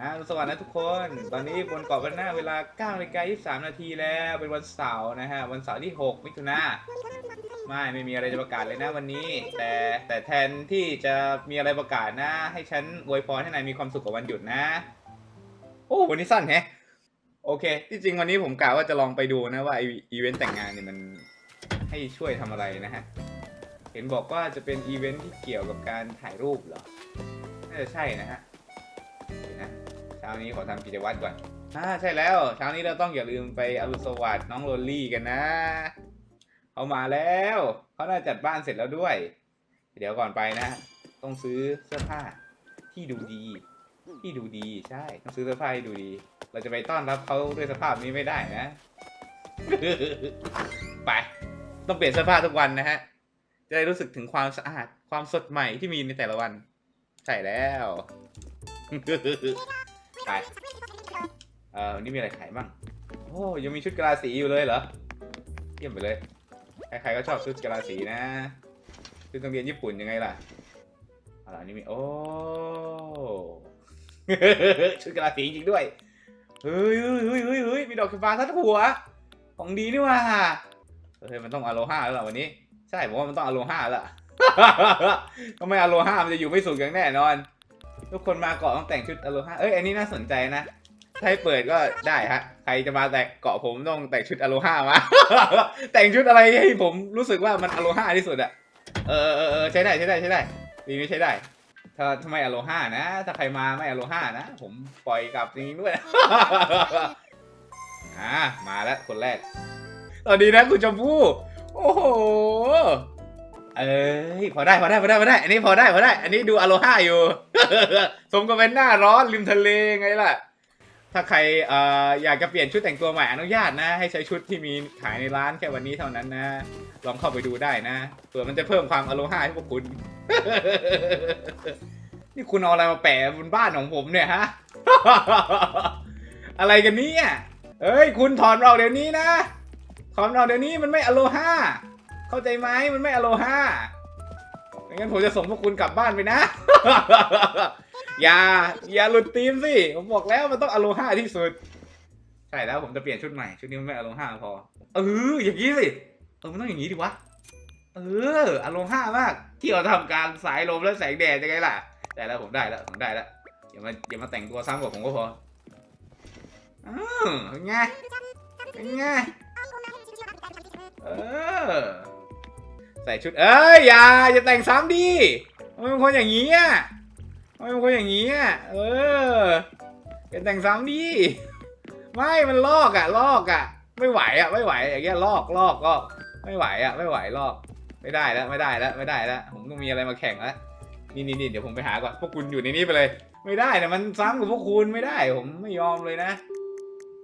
อ่าสวัสดีนะทุกคน ตอนนี้บนเกาะบรรณาเวลา9นาฬิกา23 นาทีแล้ว เป็นวันเสาร์นะฮะ วันเสาร์ที่ 6 มิถุนาไม่ ไม่มีอะไรจะประกาศเลยนะวันนี้ แต่แต่แทนที่จะมีอะไรประกาศนะ ให้ฉันอวยพรให้นายมีความสุขกับวันหยุดนะ โอ้วันนี้สั้นแฮะ โอเค ที่จริงวันนี้ผมกะว่าจะลองไปดูนะว่าไออีเวนต์แต่งงานเนี่ยมันให้ช่วยทำอะไรนะฮะ เห็นบอกว่าจะเป็นอีเวนต์ที่เกี่ยวกับการถ่ายรูปเหรอ น่าจะใช่นะฮะนะ ช้านี้ขอทำกิจวัตรก่อนอ่าใช่แล้ว เช้านี้เราต้องอย่าลืมไปอรุณสวัสดิ์น้องโรลลี่กันนะเขามาแล้วเขาน่าจัดบ้านเสร็จแล้วด้วย เดี๋ยวก่อนไปนะ ต้องซื้อเสื้อผ้าที่ดูดี ที่ดูดีใช่ต้องซื้อเสื้อผ้าที่ดูดี เราจะไปต้อนรับเขาด้วยสภาพนี้ไม่ได้นะ ไป ต้องเปลี่ยนเสื้อผ้าทุกวันนะฮะ จะได้รู้สึกถึงความสะอาดความสดใหม่ที่มีในแต่ละวัน ใช่แล้ว ไปเออวันนี่มีอะไรขายบ้างโอ้ยังมีชุดกะลาสีอยู่เลยเหรอเยี่ยมไปเลยใครๆก็ชอบชุดกะลาสีนะชุดโรงเรียนญี่ปุ่นยังไงล่ะอะไรนี่มีโอ้ชุดกะลาสีจริงด้วยเฮ้ยเฮ้ยเฮ้ยเฮ้ยมีดอกฟ้าทัดหัว ของดีนี่ว่าเฮ้ยมันต้องอโลฮาแล้วล่ะวันนี้ ใช่ผมว่ามันต้องอโลฮาแล้วก็ไม่อโลฮามันจะอยู่ไม่สุขอย่างแน่นอน ทุกคนมาเกาะต้องแต่งชุดอโลฮาเอ้ยอันนี้น่าสนใจนะถ้าให้เปิดก็ได้ฮะ ใครจะมาแต่งเกาะผมต้องแต่งชุดอโลฮามา แต่งชุดอะไรให้ผมรู้สึกว่ามันอโลฮาที่สุดอะเออเออเออใช้ได้ใช้ได้ใช้ได้ดีนี้ใช้ได้ ถ้าถ้าไมอโลฮานะ ถ้าใครมาไม่อโลฮานะ ผมปล่อยกลับจริงด้วย อ่ามาแล้วคนแรกสวัสดีนะคุณชมพู่โอ้โห เอ้ยพอได้พอได้พอได้พอได้ อันนี้พอได้พอได้ อันนี้ดูอโลฮาอยู่ สมกับเป็นหน้าร้อนริมทะเลไงล่ะ ถ้าใครเอ่ออยากจะเปลี่ยนชุดแต่งตัวใหม่อนุญาตนะ ให้ใช้ชุดที่มีขายในร้านแค่วันนี้เท่านั้นนะ ลองเข้าไปดูได้นะเผื่อมันจะเพิ่มความอโลฮาให้พวกคุณ นี่คุณเอาอะไรมาแปะบนบ้านของผมเนี่ยฮะ อะไรกันเนี่ยเอ้ย คุณถอนเราเดี๋ยวนี้นะถอนเราเดี๋ยวนี้มันไม่อโลฮา เข้าใจไหมมันไม่อโลฮาไม่งั้นผมจะส่งพวกคุณกลับบ้านไปนะ อย่า อย่าหลุดทีมสิ ผมบอกแล้วมันต้องอโลฮาที่สุด ใช่แล้วผมจะเปลี่ยนชุดใหม่ ชุดนี้มันไม่อโลฮาพอ เออ อย่างนี้สิ เออ มันต้องอย่างนี้ดิวะ เออ อโลฮามาก ที่เราทำการสายลมและแสงแดดยังไงล่ะ ได้แล้วผมได้แล้วผมได้แล้วอย่ามาอย่ามาแต่งตัวซ้ำกับผมก็พออืมเป็นไงเป็นไงเออ ใส่ชุด เอ้ยอย่าอย่าแต่งซ้ำดิทำไมเป็นคนอย่างนี้อะทำไมเป็นคนอย่างนี้อะเอออย่าแต่งซ้ำดิไม่มันลอกอะลอกอะ ไม่ไหวอะไม่ไหวอย่างเงี้ยลอกลอกก็ไม่ไหวอะไม่ไหวลอก ไม่ได้แล้วไม่ได้แล้วไม่ได้แล้วผมต้องมีอะไรมาแข่งแล้วนี่นี่นี่เดี๋ยวผมไปหาก่อนพวกคุณอยู่ในนี้ไปเลย ไม่ได้นะมันซ้ำกับพวกคุณไม่ได้ ผมไม่ยอมเลยนะ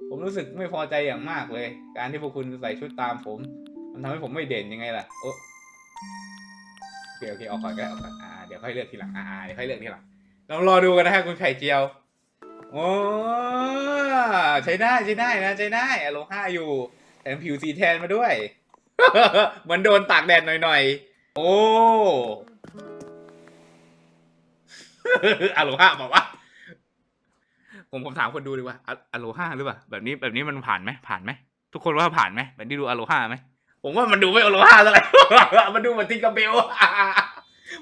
ผมรู้สึกไม่พอใจอย่างมากเลย การที่พวกคุณใส่ชุดตามผม มันทำให้ผมไม่เด่นยังไงล่ะโอะโอ เคโอเคเอาก่อนก็ได้เอาก่อนอ่าเดี๋ยวค่อยเลือกทีหลังอ่าเดี๋ยวค่อยเลือกทีหลังเรารอดูกันนะฮะคุณไข่เจียวโอ้ใช้ได้ใช้ได้นะใช้ได้อโลห้าอยู่แถมผิวสีแทนมาด้วยเหมือนโดนตากแดดหน่อยๆ โอ้อโลฮาบอกว่าผมผมถามคนดูดีกว่าอโลฮาหรือเปล่าแบบนี้แบบนี้มันผ่านไหมผ่านไหมทุกคนว่าผ่านไหมแบบนี้ดูอโลฮาไหม ผมว่ามันดูไม่อโลฮาเท่าไรมันดูเหมือนทิงกาเบล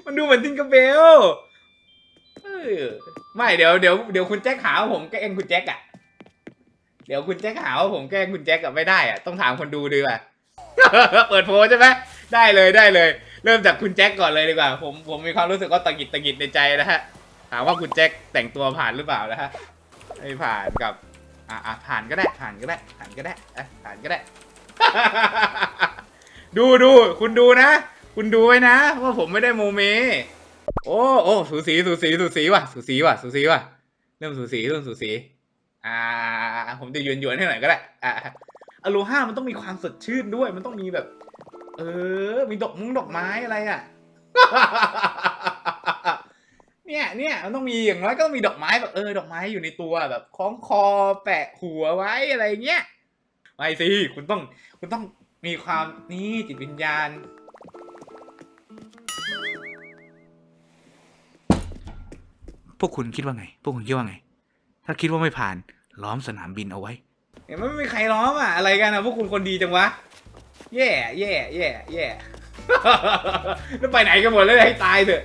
มันดูเหมือนทิงกาเบลไม่เดี๋ยวเดี๋ยวเดี๋ยวคุณแจ็คหาผมแกล้งคุณแจ็คอะเดี๋ยวคุณแจ็คหาว่าผมแกล้งคุณแจ็คอะไม่ได้อะต้องถามคนดูดีกว่าเปิดโพใช่ไหมได้เลยได้เลย เริ่มจากคุณแจ็คก่อนเลยดีกว่า ผมผมมีความรู้สึกว่าตะกิดตะกิดในใจนะฮะถามว่าคุณแจ็คแต่งตัวผ่านหรือเปล่านะฮะไม่ผ่านกับอะอะผ่านก็ได้ผ่านก็ได้ผ่านก็ได้อะผ่านก็ได้ ดูดูคุณดูนะ คุณดูไว้นะว่าผมไม่ได้โมเม โอ้โอ้สูสีสูสีสูสีว่ะสูสีว่ะสูสีว่ะเริ่มสูสีเริ่มสูสีอ่า ผมจะหยวนหยวนให้หน่อยก็ได้อะอโลห้ามันต้องมีความสดชื่นด้วย มันต้องมีแบบ เออ มีดอกมุ้งดอกไม้อะไรอะ เนี่ยเนี่ยมันต้องมีอย่างน้อยก็ต้องมีดอกไม้แบบเออดอกไม้อยู่ในตัวแบบคล้องคอแปะหัวไว้อะไรเงี้ย ไม่สิ คุณต้อง คุณต้องมีความนี่จิตวิญญาณ พวกคุณคิดว่าไง พวกคุณคิดว่าไง ถ้าคิดว่าไม่ผ่านล้อมสนามบินเอาไว้ เห็นไหมไม่มีใครล้อมอะ อะไรกันนะพวกคุณคนดีจังวะ แย่แย่แย่แย่แล้วไปไหนกันหมดเลยให้ตายเถอะ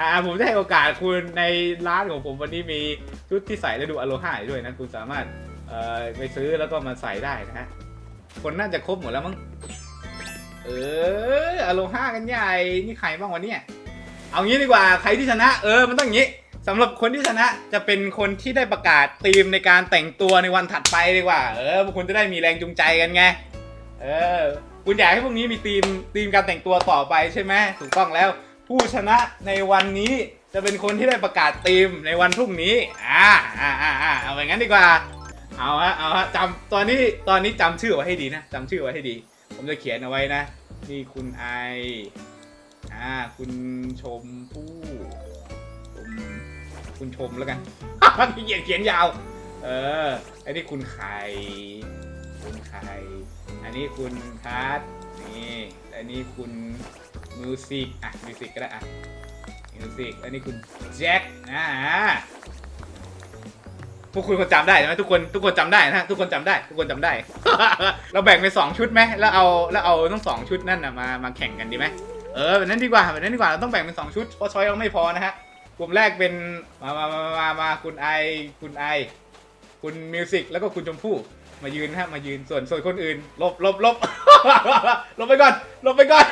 อ่าผมจะให้โอกาสคุณในร้านของผมวันนี้มีชุดที่ใส่แล้วดูอโลฮาด้วยนะ คุณสามารถ เอ่อไปซื้อแล้วก็มาใส่ได้นะฮะ คนน่าจะครบหมดแล้วมั้ง เอออโลฮากันใหญ่ นี่ใครบ้างวันนี้เอางี้ดีกว่า ใครที่ชนะ เออ มันต้องอย่างนี้สำหรับคนที่ชนะจะเป็นคนที่ได้ประกาศธีมในการแต่งตัวในวันถัดไปดีกว่า เออ พวกคุณจะได้มีแรงจูงใจกันไง เออ คุณอยากให้พวกนี้มีธีมธีมการแต่งตัวต่อไปใช่ไหมถูกต้องแล้ว ผู้ชนะในวันนี้จะเป็นคนที่ได้ประกาศธีมในวันพรุ่งนี้ อ่าอ่าอ่าอ่าเอาอย่างนั้นดีกว่า เอาฮะเอาฮะจำตอนนี้ตอนนี้จำชื่อไว้ให้ดีนะจำชื่อไว้ให้ดี ผมจะเขียนเอาไว้นะ นี่คุณไออ่าคุณชมพู่ชมคุณชมแล้วกันพี่เขียนเขียนยาว เออ อันนี้คุณไข่คุณไข่อันนี้คุณพัทนี่อันนี้คุณมิวสิกอะมิวสิกก็ได้อะมิวสิกอันนี้คุณแจ็คอ่า พวกคุณคนจำได้ใช่ไหมทุกคนทุกคนจำได้นะทุกคนจำได้ ทุกคนจำได้ เราแบ่งเป็นสองชุดไหมแล้วเอาแล้วเอาทั้งสองชุดนั่นนะมามาแข่งกันดีไหมเออแบบนั้นดีกว่าแบบนั้นดีกว่าเราต้องแบ่งเป็นสองชุดเพราะช้อยเราไม่พอนะฮะกลุ่มแรกเป็นมามามามามาคุณไอคุณไอคุณมิวสิกแล้วก็คุณชมพู่มายืนฮะมายืนส่วนส่วนคนอื่นลบลบลบ ลบไปก่อนลบไปก่อน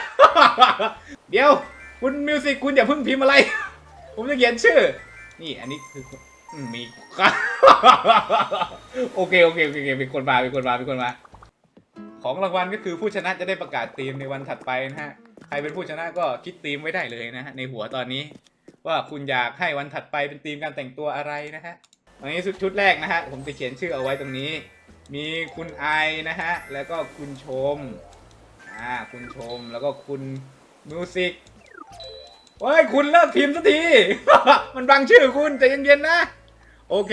เดี๋ยว คุณมิวสิกคุณอย่าเพิ่งพิมพ์อะไร ผมจะเขียนชื่อ นี่อันนี้คือ อืมมี โอเคโอเคโอเคโอเคเป็นคนมาเป็นคนมาเป็นคนมา ของรางวัลก็คือผู้ชนะจะได้ประกาศทีมในวันถัดไปนะฮะ ใครเป็นผู้ชนะก็คิดทีมไว้ได้เลยนะฮะในหัวตอนนี้ ว่าคุณอยากให้วันถัดไปเป็นทีมการแต่งตัวอะไรนะฮะตอนนี้ชุดแรกนะฮะผมจะเขียนชื่อเอาไว้ตรงนี้ มีคุณไอนะฮะแล้วก็คุณชมอ่าคุณชมแล้วก็คุณมิวสิก เฮ้ยคุณเลิกพิมพ์สักที มันบังชื่อคุณใจเย็นๆนะ โอเค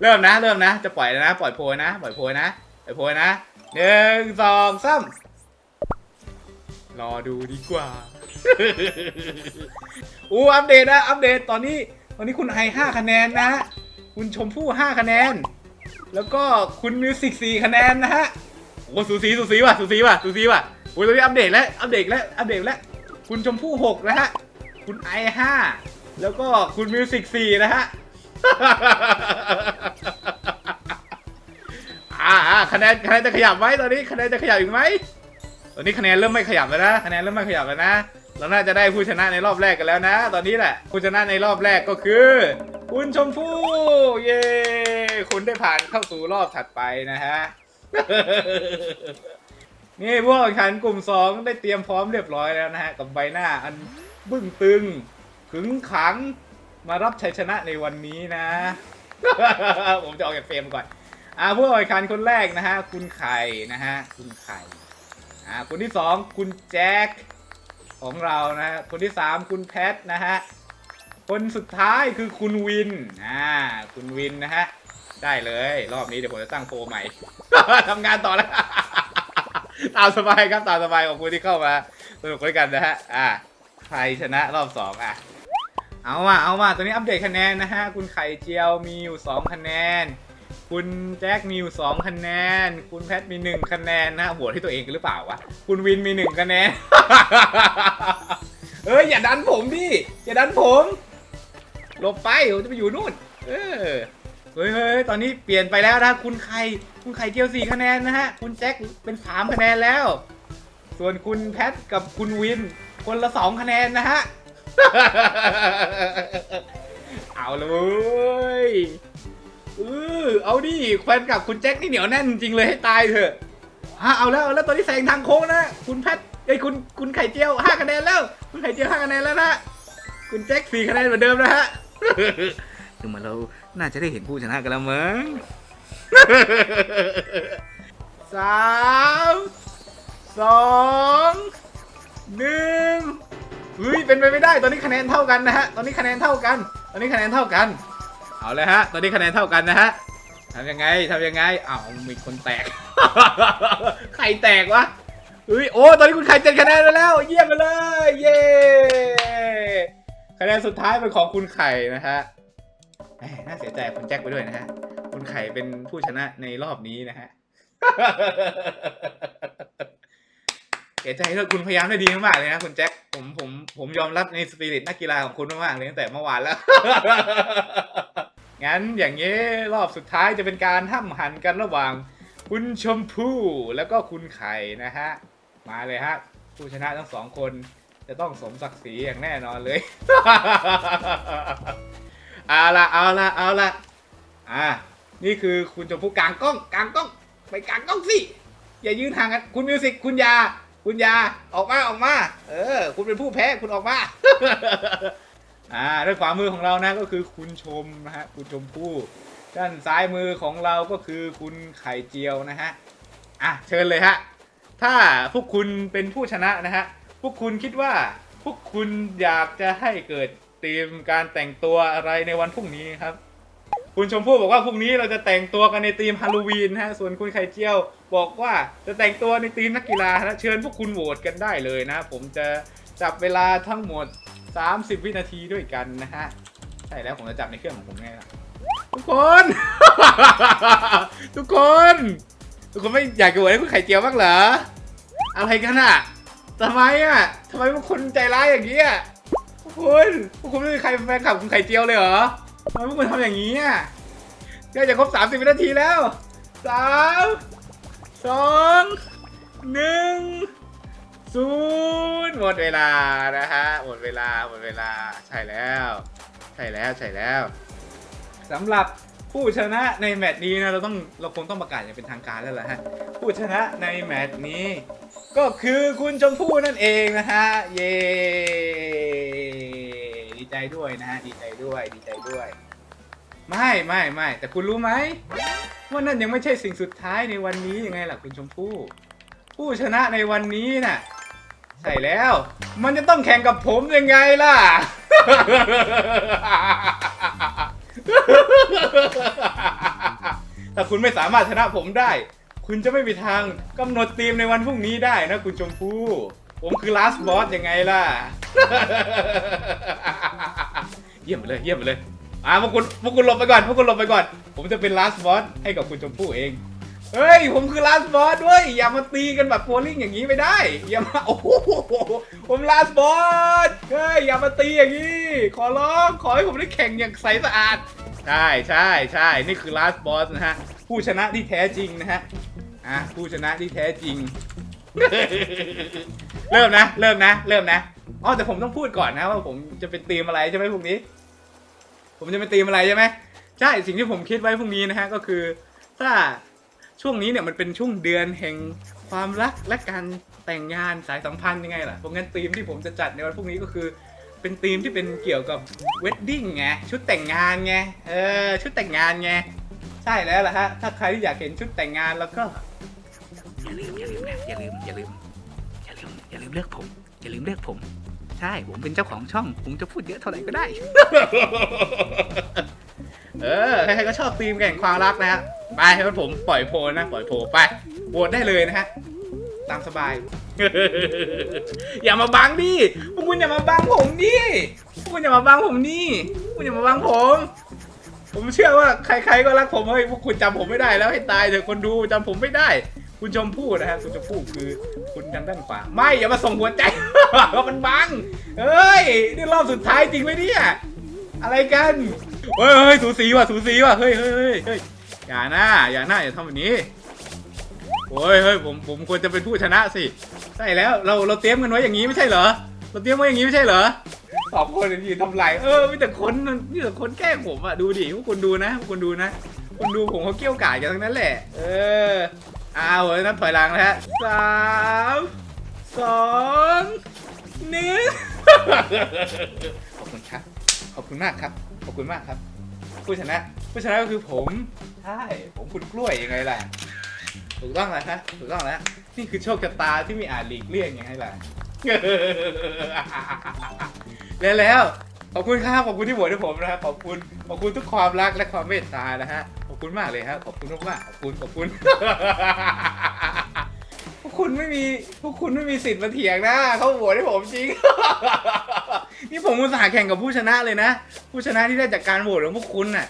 เริ่มนะ เริ่มนะ จะปล่อยแล้วนะ ปล่อยโพยนะ ปล่อยโพยนะ ปล่อยโพยนะหนึ่งสองสามรอดูดีกว่า อู้อัปเดตนะ อัปเดต ตอนนี้ ตอนนี้คุณไอห้าคะแนนนะ คุณชมพู่ห้าคะแนน แล้วก็คุณมิวสิกสี่คะแนนนะฮะ โอ้สูสีสูสีว่ะ สูสีว่ะ สูสีว่ะ โอ้ยตอนนี้อัปเดตแล้ว อัปเดตแล้ว อัปเดตแล้ว คุณชมพู่หกนะฮะ คุณไอห้าแล้วก็คุณมิวสิกสี่นะฮะอ่าคะแนนคะแนนจะขยับไหมตอนนี้คะแนนจะขยับอีกไหมตอนนี้คะแนนเริ่มไม่ขยับแล้วนะคะแนนเริ่มไม่ขยับแล้วนะเราน่าจะได้ผู้ชนะในรอบแรกกันแล้วนะ ตอนนี้แหละผู้ชนะในรอบแรกก็คือ คุณชมพู่เย้คุณได้ผ่านเข้าสู่รอบถัดไปนะฮะนี่พวกขันกลุ่มสองได้เตรียมพร้อมเรียบร้อยแล้วนะฮะกับใบหน้าอัน บึ้งตึง ขึงขัง มารับชัยชนะในวันนี้นะ ผมจะออกจากเฟรมก่อนอ่าผู้แข่งขันคนแรกนะฮะ คุณไข่นะฮะ คุณไข่อ่าคนที่สองคุณแจ็คของเรานะฮะคนที่สามคุณแพทนะฮะ คนสุดท้ายคือคุณวินอ่าคุณวินนะฮะ ได้เลย รอบนี้เดี๋ยวผมจะตั้งโฟใหม่ ทำงานต่อแล้วตามสบายครับตามสบายของคุณที่เข้ามาสนุกด้วยกันนะฮะอ่า ใครชนะรอบสองอะ เอาว่ะเอาว่ะตอนนี้อัปเดตคะแนนนะฮะ คุณไข่เจียวมีอยู่ 2 คะแนน คุณแจ็คมีอยู่ 2 คะแนน คุณแพทมี 1 คะแนนนะโหวตให้ตัวเองกันหรือเปล่าวะ คุณวินมี 1 คะแนน เอ้ยอย่าดันผมดิอย่าดันผมหลบไปผมจะไปอยู่นู่น เออเฮ้ยเฮ้ยตอนนี้เปลี่ยนไปแล้วนะคุณไข่คุณไข่เจียวสี่คะแนนนะฮะ คุณแจ็คเป็นสามคะแนนแล้ว ส่วนคุณแพทกับคุณวิน คนละสองคะแนนนะฮะ เอาเลยเออเอาดิแฟนกับคุณแจ็คนี่เหนียวแน่นจริงเลยให้ตายเถอะฮะเอาแล้วแล้วตอนนี้แซงทางโค้งนะ คุณแพทไอ้ยคุณคุณไข่เจียวห้าคะแนนแล้ว คุณไข่เจียวห้าคะแนนแล้วนะคุณแจ็คสี่คะแนนเหมือนเดิมนะฮะถึงมาเราน่าจะได้เห็นผู้ชนะกันแล้วมั้งสามสอง หนึ่งเฮ้ยเป็นไปไม่ได้ตอนนี้คะแนนเท่ากันนะฮะตอนนี้คะแนนเท่ากัน ตอนนี้คะแนนเท่ากัน เอาเลยฮะ ตอนนี้คะแนนเท่ากันนะฮะทำยังไงทำยังไงอ้าวมีคนแตก ใครแตกวะเฮ้ยโอ้ตอนนี้คุณไข่เจ็ดคะแนนแล้ว เยี่ยมไปเลยเย้คะแนนสุดท้ายเป็นของคุณไข่นะฮะน่าเสียใจคุณแจ็คไปด้วยนะฮะ คุณไข่เป็นผู้ชนะในรอบนี้นะฮะ เสียใจด้วยคุณพยายามได้ดีมากๆเลยนะคุณแจ็คผมผมผมยอมรับในสปิริตนักกีฬาของคุณมากๆเลยตั้งแต่เมื่อวานแล้ว งั้นอย่างนี้รอบสุดท้ายจะเป็นการห้ำหันกันระหว่าง คุณชมพู่แล้วก็คุณไข่นะฮะ มาเลยฮะ ผู้ชนะทั้งสองคนจะต้องสมศักดิ์ศรีอย่างแน่นอนเลย เอาละเอาละเอาละอ่า นี่คือคุณชมพู่กลางกล้องกลางกล้องไปกลางกล้องสิ อย่ายืนห่างกัน คุณมิวสิกคุณยา คุณยาออกมาออกมา เออ คุณเป็นผู้แพ้คุณออกมา อ่าด้านขวามือของเรานะก็คือคุณชมนะฮะคุณชมพู่ ด้านซ้ายมือของเราก็คือคุณไข่เจียวนะฮะอะเชิญเลยฮะถ้าพวกคุณเป็นผู้ชนะนะฮะพวกคุณคิดว่าพวกคุณอยากจะให้เกิดธีมการแต่งตัวอะไรในวันพรุ่งนี้ครับ คุณชมพู่บอกว่าพรุ่งนี้เราจะแต่งตัวกันในธีมฮาโลวีนนะฮะ ส่วนคุณไข่เจียวบอกว่าจะแต่งตัวในธีมนักกีฬานะเชิญพวกคุณโหวตกันได้เลยนะ ผมจะจับเวลาทั้งหมด 30 วินาทีด้วยกันนะฮะ ใช่แล้วผมจะจับในเครื่องของผมไงล่ะทุกคน ทุกคน ทุกคนไม่อยากจะโหวตให้คุณไข่เจียวบ้างเหรอ อะไรกันอะทำไมอะทำไมพวกคุณใจร้ายอย่างนี้อะพวกคุณพวกคุณไม่มีใครเป็นแฟนคลับคุณไข่เจียวเลยเหรอ ทำไมพวกคุณทำอย่างนี้อะใกล้จะครบ 30 วินาทีแล้วสามสองหนึ่งศูนย์หมดเวลานะฮะ หมดเวลา หมดเวลา ใช่แล้ว ใช่แล้ว ใช่แล้วสำหรับผู้ชนะในแมตช์นี้นะเราต้องเราคงต้องประกาศอย่างเป็นทางการแล้วแหละฮะผู้ชนะในแมตช์นี้ ก็คือคุณชมพู่นั่นเองนะฮะ เย้ ดีใจด้วยนะฮะดีใจด้วยดีใจด้วย ไม่ไม่ไม่แต่คุณรู้ไหมว่านั่นยังไม่ใช่สิ่งสุดท้ายในวันนี้ยังไงล่ะคุณชมพู่ ผู้ชนะในวันนี้น่ะใช่แล้ว มันจะต้องแข่งกับผมยังไงล่ะ ถ้าคุณไม่สามารถชนะผมได้ คุณจะไม่มีทางกำหนดทีมในวันพรุ่งนี้ได้นะคุณชมพู่ ผมคือ last boss ยังไงล่ะ เยี่ยมไปเลยเยี่ยมไปเลยอ่าพวกคุณพวกคุณหลบไปก่อนพวกคุณหลบไปก่อน ผมจะเป็น last boss ให้กับคุณชมพู่เองเฮ้ย ผมคือ last boss ด้วย อย่ามาตีกันแบบโพลิ่งอย่างนี้ไม่ได้ อย่ามา โอ้โหผม last boss เฮ้ย อย่ามาตีอย่างนี้ ขอร้อง ขอให้ผมได้แข่งอย่างใสสะอาด ใช่ใช่ใช่นี่คือ last boss นะฮะ ผู้ชนะที่แท้จริงนะฮะ อะ ผู้ชนะที่แท้จริง เริ่มนะ เริ่มนะ เริ่มนะอ๋อแต่ผมต้องพูดก่อนนะว่าผมจะเป็นทีมอะไรใช่ไหมพวกนี้ ผมจะเป็นทีมอะไรใช่ไหมใช่สิ่งที่ผมคิดไว้พรุ่งนี้นะฮะก็คือ ถ้าช่วงนี้เนี่ยมันเป็นช่วงเดือนแห่งความรักและการแต่งงานสายสัมพันธ์ยังไงล่ะเพราะงั้นธีมที่ผมจะจัดในวันพรุ่งนี้ก็คือ เป็นธีมที่เป็นเกี่ยวกับเวดดิ้งไงชุดแต่งงานไงเออชุดแต่งงานไงใช่แล้วล่ะฮะถ้าใครที่อยากเห็นชุดแต่งงานแล้วก็ อย่าลืมอย่าลืมนะอย่าลืมอย่าลืมอย่าลืมอย่าลืมเลือกผม อย่าลืมเลือกผม ใช่ผมเป็นเจ้าของช่องผมจะพูดเยอะเท่าไหร่ก็ได้ เออใครๆก็ชอบธีมแข่งความรักนะฮะไปให้ผมปล่อยโพลนะปล่อยโพลไปโหวตได้เลยนะฮะตามสบาย อย่ามาบังดิพวกคุณอย่ามาบังผมดิพวกคุณอย่ามาบังผมดิพวกคุณอย่ามาบังผม ผมเชื่อว่าใครๆก็รักผมเฮ้ยพวกคุณจำผมไม่ได้แล้วให้ตายเถอะคนดูจำผมไม่ได้ คุณชมพู่นะฮะคุณชมพู่คือคุณทางด้านขวาไม่อย่ามาส่งหัวใจมันบังเฮ้ยนี่รอบสุดท้ายจริงไหมเนี่ยอะไรกันเฮ้ยเฮ้ยสูสีว่ะสูสีว่ะเฮ้ยเฮ้ยเฮ้ยอย่าหน้าอย่าหน้าอย่าทำแบบนี้โอ้ยเฮ้ยผมผมควรจะเป็นผู้ชนะสิใช่แล้วเราเราเตรียมกันไว้อย่างนี้ไม่ใช่เหรอเราเตรียมไว้อย่างนี้ไม่ใช่เหรอสองคนยืนทำไรเออมีแต่คนมีแต่คนแกล้งผมอะดูดิพวกคุณดูนะพวกคุณดูนะคุณดูผมเขาเกี้ยวกาดกันทั้งนั้นแหละ เออ อ้าวเฮ้ยนับถอยหลังนะฮะสามสองหนึ่งขอบคุณครับ ขอบคุณมากครับ ขอบคุณมากครับ ผู้ชนะ ผู้ชนะก็คือผม ใช่ ผมคุณกล้วยยังไงล่ะ ถูกต้องแล้วฮะถูกต้องแล้ว นี่คือโชคชะตาที่ไมีอาจหลีกเลี่ยงยังไงล่ะ แล้วแล้ว ขอบคุณครับขอบคุณที่โหวตให้ผมนะครับขอบคุณขอบคุณทุกความรักและความเมตตานะฮะขอบคุณมากเลยครับขอบคุณมากๆขอบคุณขอบคุณ พวกคุณไม่มีพวกคุณไม่มีสิทธิ์มาเถียงนะเขาโหวตให้ผมจริง นี่ผมอุตส่าห์แข่งกับผู้ชนะเลยนะ ผู้ชนะที่ได้จากการโหวตของพวกคุณน่ะ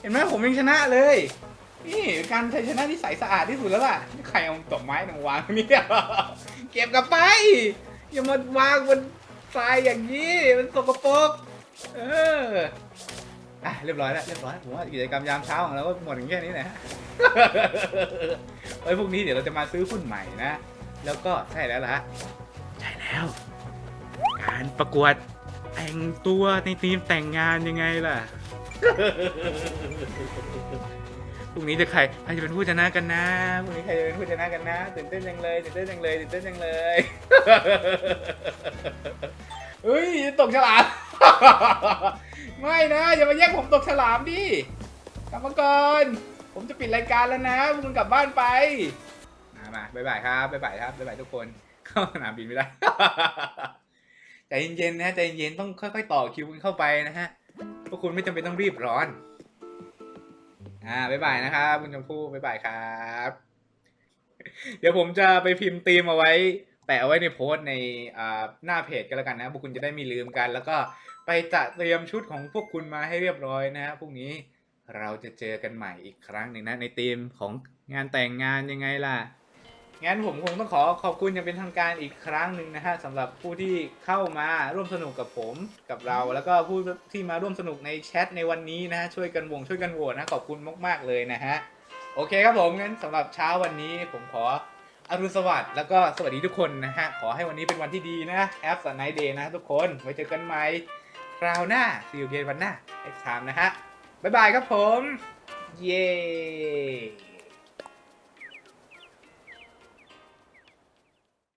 เห็นไหมผมยังชนะเลย นี่การชัยชนะที่ใสสะอาดที่สุดแล้วล่ะใครเอาตบไม้หนังวางเนี่ยเก็บกลับไป อย่ามาวางบนทรายอย่างนี้มันสกปรก เอออะเรียบร้อยแล้วเรียบร้อยผมว่ากิจกรรมยามเช้าของเราก็หมดอย่างแค่นี้นะฮะไว้พรุ่งนี้เดี๋ยวเราจะมาซื้อหุ้นใหม่นะ แล้วก็ใช่แล้วล่ะฮะใช่แล้ว การประกวดแต่งตัวในทีมแต่งงานยังไงล่ะพรุ่งนี้จะใครใครจะเป็นผู้ชนะกันนะพรุ่งนี้ใครจะเป็นผู้ชนะกันนะตื่นเต้นจังเลยตื่นเต้นจังเลยตื่นเต้นจังเลยเฮ้ยตกฉลาม ไม่นะ อย่ามาแย่งผมตกฉลามดิกลับมาก่อนผมจะปิดรายการแล้วนะพวกคุณกลับบ้านไปมามาบ๊ายบายครับบ๊ายบายครับบ๊ายบายทุกคน เข้าสนามบินไม่ได้ ใจเย็นๆนะใจเย็นๆต้องค่อยๆต่อคิวกันเข้าไปนะฮะพวกคุณไม่จำเป็นต้องรีบร้อน อ่าบ๊ายบายนะครับคุณชมพู่บ๊ายบายครับ เดี๋ยวผมจะไปพิมพ์ธีมเอาไว้ แปะเอาไว้ในโพสต์ในอ่าหน้าเพจกันแล้วกันนะพวกคุณจะได้ไม่ลืมกัน แล้วก็ไปจัดเตรียมชุดของพวกคุณมาให้เรียบร้อยนะฮะพรุ่งนี้เราจะเจอกันใหม่อีกครั้งหนึ่งนะในธีมของงานแต่งงานยังไงล่ะ งั้นผมคงต้องขอขอบคุณอย่างเป็นทางการอีกครั้งหนึ่งนะฮะสำหรับผู้ที่เข้ามาร่วมสนุกกับผมกับเรา แล้วก็ผู้ที่มาร่วมสนุกในแชทในวันนี้นะฮะช่วยกันวงช่วยกันโหวตนะขอบคุณมาก ๆเลยนะฮะโอเคครับผมงั้นสำหรับเช้าวันนี้ผมขอ อรุณสวัสดิ์แล้วก็สวัสดีทุกคนนะฮะ ขอให้วันนี้เป็นวันที่ดีนะแอปสันไนเดย์นะทุกคนไว้เจอกันใหม่คราวหน้าซีอูเกนวันหน้าไอ้ถามนะฮะ บ๊ายบายครับผม เย้